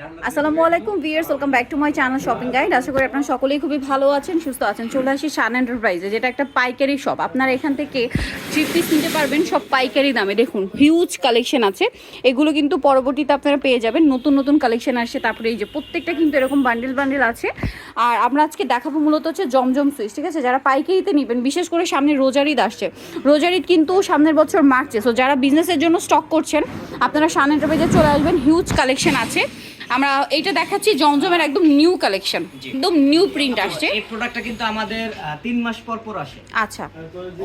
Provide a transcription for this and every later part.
আসসালামু আলাইকুম viewers welcome back to my channel shopping guide. আশা করি আপনারা সকলেই খুবই ভালো আছেন, সুস্থ আছেন। চলে আসি শান এন্টারপ্রাইজে যেটা একটা পাইকারি শপ আপনারা এখান থেকে থ্রি পিস নিতে পারবেন সব পাইকারি দামে। দেখুন হিউজ কালেকশন আছে। এগুলো কিন্তু পরবর্তীতে আপনারা পেয়ে যাবেন। নতুন নতুন কালেকশন আসছে তারপরে এই যে প্রত্যেকটা কিন্তু এরকম বান্ডেল বান্ডেল আছে। আর আমরা আজকে দেখাবো মূলত হচ্ছে জমজম সুইচ ঠিক আছে? যারা পাইকারিতে নেবেন, বিশেষ করে সামনে রোজার ঈদ আসছে। রোজার ঈদ কিন্তু সামনের বছর মার্চে সো যারা বিজনেসের জন্য স্টক করছেন, আপনারা শান এন্টারপ্রাইজে চলে আসবেন। হিউজ কালেকশন আছে। আমরা এইটা দেখাচ্ছি জমজমের একদম নিউ কালেকশন একদম নিউ প্রিন্ট আসছে। এই প্রোডাক্টটা কিন্তু আমাদের তিন মাস পর পর আসে। আচ্ছা।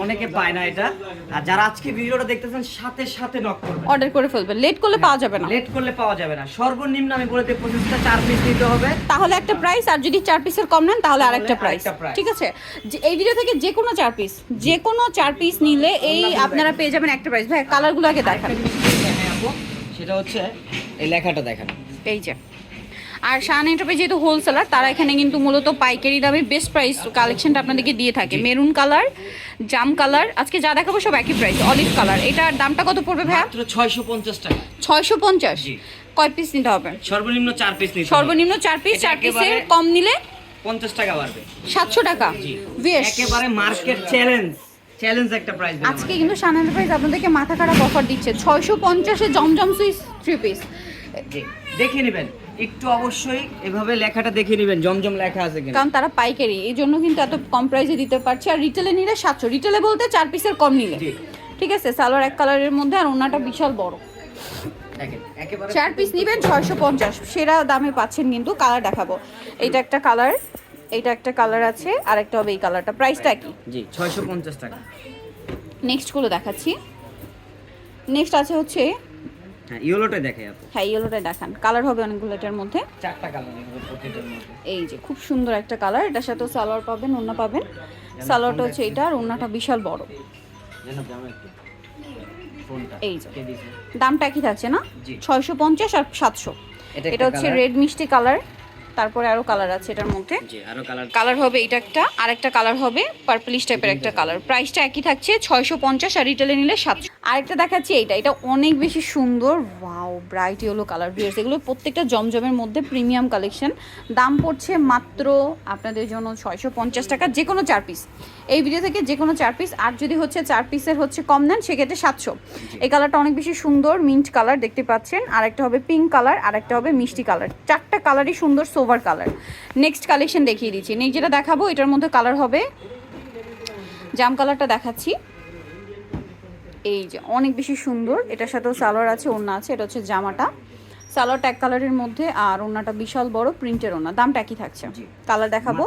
অনেকে পায় না এটা। আর যারা আজকে ভিডিওটা দেখতেছেন সাথে সাথে নক করবেন। অর্ডার করে ফেলবেন লেট করলে পাওয়া যাবে না। লেট করলে পাওয়া যাবে না। সর্বনিম্ন আমি বলে দিই পঁচিশটা চার পিস নিতে হবে। তাহলে একটা প্রাইস আর যদি চার পিসের কম নেন তাহলে আরেকটা প্রাইস ঠিক আছে? যে এই ভিডিও থেকে যে কোনো চার পিস যে কোনো চার পিস নিলে এই আপনারা পেয়ে যাবেন একটা প্রাইস ভাই কালারগুলো আগে দেখান। আপু, সেটা হচ্ছে এই লেখাটা দেখেন। এই যে। আর শান এন্টারপ্রাইজ যেহেতু হোলসেলার তারা এখানে কিন্তু মূলত পাইকারি দামে বেস্ট প্রাইস কালেকশনটা আপনাদেরকে দিয়ে থাকে। মেরুন কালার জাম কালার আজকে যা দেখাবো সব একই প্রাইস অলিভ কালার এটার দামটা কত পড়বে মাত্র ছয়শো পঞ্চাশ টাকা। ছয়শো পঞ্চাশ। জি। কয় পিস নিতে হবে? সর্বনিম্ন চার পিস নিতে। সর্বনিম্ন চার পিস চার পিসের কম নিলে? পঞ্চাশ টাকা বাড়বে। সাতশো টাকা? জি। একেবারে মার্কেট চ্যালেঞ্জ চ্যালেঞ্জ একটা প্রাইস আজকে কিন্তু শান এন্টারপ্রাইজ আপনাদেরকে মাথা খারাপ অফার দিচ্ছে। ছয়শো পঞ্চাশে জমজম সুইস থ্রি পিস দেখে নেবেন। একটু অবশ্যই এভাবে লেখাটা দেখে নেবেন জমজম লেখা আছে কিনা। কারণ তারা পাইকারি এই জন্য কিন্তু এত কম প্রাইসে দিতে পারছে। আর রিটেলে নিলে সাতশো রিটেলে বলতে চার পিসের কম নিলে। ঠিক আছে সালোয়ার এক কালারের মধ্যে আর ওনাটা বিশাল বড়। চার পিস নেবেন ছয়শো পঞ্চাশ। সেরা দামে পাচ্ছেন কিন্তু কালার দেখাবো। এইটা একটা কালার এইটা একটা কালার আছে আর একটা হবে এই কালারটা প্রাইসটা কি? জি ছয়শো পঞ্চাশ টাকা। নেক্সটগুলো দেখাচ্ছি। নেক্সট আছে হচ্ছে হ্যাঁ ইয়েলোটা দেখে আপু। হ্যাঁ ইয়েলোটা দেখান। কালার হবে অনেকগুলো এটার মধ্যে। চারটা কালার প্রত্যেকটার মধ্যে। এই যে খুব সুন্দর একটা কালার এটার সাথে সালোয়ার পাবেন ওন্না পাবেন। সালোয়ারটা হচ্ছে এটা আর ওন্নাটা বিশাল বড়। এই যে। দামটা একই থাকছে না? ছয়শো পঞ্চাশ আর সাতশো। এটা হচ্ছে রেড মিষ্টি কালার তারপরে আরও কালার আছে এটার মধ্যে। কালার হবে এটা একটা আর একটা কালার হবে পার্পলিশ টাইপের একটা কালার প্রাইসটা একই থাকছে ছয়শো পঞ্চাশ আর রিটেলে নিলে সাতশো। আরেকটা দেখাচ্ছি এইটা এটা অনেক বেশি সুন্দর wow bright yellow colour viewers এগুলো প্রত্যেকটা জমজমের মধ্যে প্রিমিয়াম কালেকশন দাম পড়ছে মাত্র আপনাদের জন্য ছয়শো পঞ্চাশ টাকা যে কোনো চার পিস এই ভিডিও থেকে যে কোনো চার পিস আর যদি হচ্ছে চার পিসের হচ্ছে কম নেন সেক্ষেত্রে সাতশো। এই কালারটা অনেক বেশি সুন্দর মিন্ট কালার দেখতে পাচ্ছেন। আর একটা হবে পিঙ্ক কালার আর একটা হবে মিষ্টি কালার চারটা কালারই সুন্দর সোভার কালার নেক্সট কালেকশন দেখিয়ে দিচ্ছি। নেক্সট যেটা দেখাবো এটার মধ্যে কালার হবে। জাম কালারটা দেখাচ্ছি। এই যে অনেক বেশি সুন্দর। এটার সাথেও সালোয়ার আছে ওড়না আছে এটা হচ্ছে জামাটা। সালোয়ারটা এক কালারের মধ্যে আর ওড়নাটা বিশাল বড় প্রিন্টের ওড়না। দামটা একই থাকছে। কালার দেখাবো।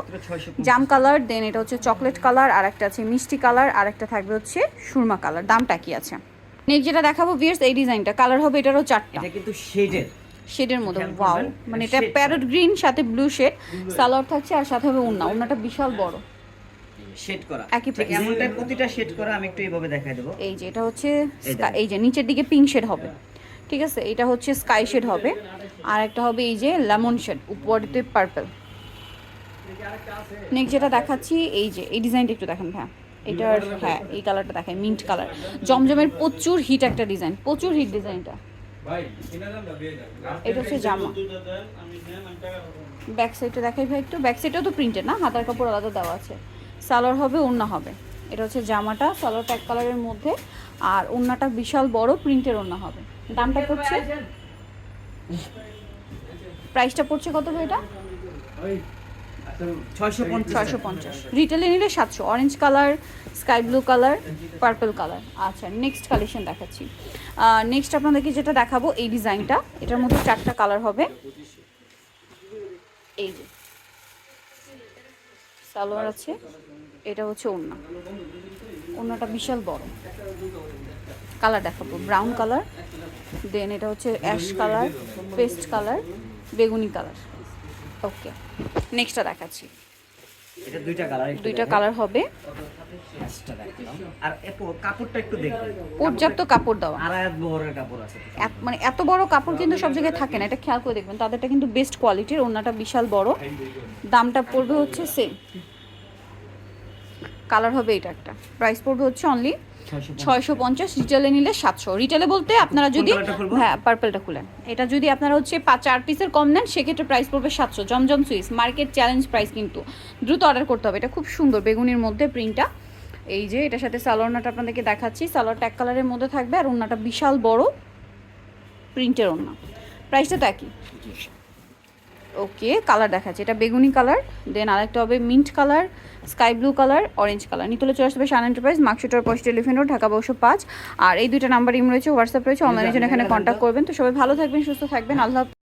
জাম কালার দেন এটা হচ্ছে চকলেট কালার আর একটা আছে মিষ্টি কালার আর একটা থাকবে হচ্ছে সুরমা কালার দামটা কি আছে। নেক্সট যেটা দেখাবো ভিয়ার্স এই ডিজাইনটা কালার হবে এটারও চারটা। এটা কিন্তু শেডের শেডের মধ্যে খেয়াল ওয়াও মানে এটা প্যারট গ্রিন সাথে ব্লু শেড সালোয়ার থাকছে আর সাথে হবে ওড়না ওড়নাটা বিশাল বড়। শেড করা। একই price। এমনটাই প্রতিটা শেড করা আমি একটু এইভাবে দেখাই দেবো। এই যে এটা হচ্ছে এই যে নিচের দিকে পিঙ্ক শেড হবে। ঠিক আছে? এটা হচ্ছে স্কাই শেড হবে। আর একটা হবে এই যে লেমন শেড উপরতে পার্পল নেক্সট যেটা দেখাচ্ছি এই যে এই ডিজাইনটা একটু দেখেন হ্যাঁ এটার হ্যাঁ এই কালারটা দেখায় মিন্ট কালার জমজমের প্রচুর হিট একটা ডিজাইন প্রচুর হিট ডিজাইনটা এটা হচ্ছে জামা। ব্যাক সাইডটা দেখাই ভাই একটু। ব্যাক সাইডটাও তো প্রিন্টেড না? হাতার কাপড় আলাদা দেওয়া আছে। সালোয়ার হবে ওড়না হবে। এটা হচ্ছে জামাটা সালোয়ারটা এক কালারের মধ্যে। আর ওড়নাটা বিশাল বড় প্রিন্টের ওড়না হবে। দামটা পড়ছে? প্রাইসটা পড়ছে কত ভাই এটা? ছয়শো ছয়শো পঞ্চাশ। রিটেলে নিলে সাতশো। Orange colour sky blue colour purple colour আচ্ছা নেক্সট কালেকশন দেখাচ্ছি। নেক্সট আপনাদেরকে যেটা দেখাবো, এই ডিজাইনটা। এটার মধ্যে চারটা কালার হবে। এই যে। সালোয়ার আছে। এটা হচ্ছে ওড়না। ওড়নাটা বিশাল বড়। কালার দেখাবো। ব্রাউন কালার দেন এটা হচ্ছে অ্যাশ কালার পেস্ট কালার বেগুনি কালার ওকে নেক্সটটা দেখাচ্ছি। এটা দুইটা কালার দুইটা কালার হবে। আর কাপড়টা একটু দেখবেন পর্যাপ্ত কাপড় দেওয়া। আর এক কাপড় আছে। মানে এত বড় কাপড় কিন্তু সব জায়গায় থাকে না এটা খেয়াল করে দেখবেন। তাদেরটা কিন্তু বেস্ট কোয়ালিটির ওনাটা বিশাল বড়। দামটা পড়বে হচ্ছে সেম কালার হবে এটা একটা। প্রাইস পড়বে হচ্ছে অনলি ছয়শো পঞ্চাশ। রিটেলে নিলে সাতশো। রিটেলে বলতে আপনারা যদি হ্যাঁ পার্পলটা খুলেন। এটা যদি আপনারা হচ্ছে পাঁচ চার পিসের কম নেন সেক্ষেত্রে প্রাইস পড়বে সাতশো। Zamzam Swiss market challenge price কিন্তু। দ্রুত অর্ডার করতে হবে। এটা খুব সুন্দর বেগুনির মধ্যে প্রিন্টটা এই যে এটার সাথে সালোয়ারনাটা আপনাদেরকে দেখাচ্ছি। সালোয়ারটা এক কালারের মধ্যে থাকবে আর ওনাটা বিশাল বড় প্রিন্টের ওনা প্রাইসটা তো একই। ওকে কালার দেখাচ্ছে। এটা বেগুনি কালার দেন আরেকটা হবে mint colour sky blue colour orange colour. নিতলে চলে আসবে শান এন্টারপ্রাইজ মার্কশিটার পোস্ট টেলিফোন রোড ঢাকা বসো পাঁচ। আর এই দুইটা নাম্বার ইম রয়েছে হোয়াটসঅ্যাপ রয়েছে অনলাইনের জন্য এখানে কন্ট্যাক্ট করবেন। তো সবাই ভালো থাকবেন সুস্থ থাকবেন আল্লাহ।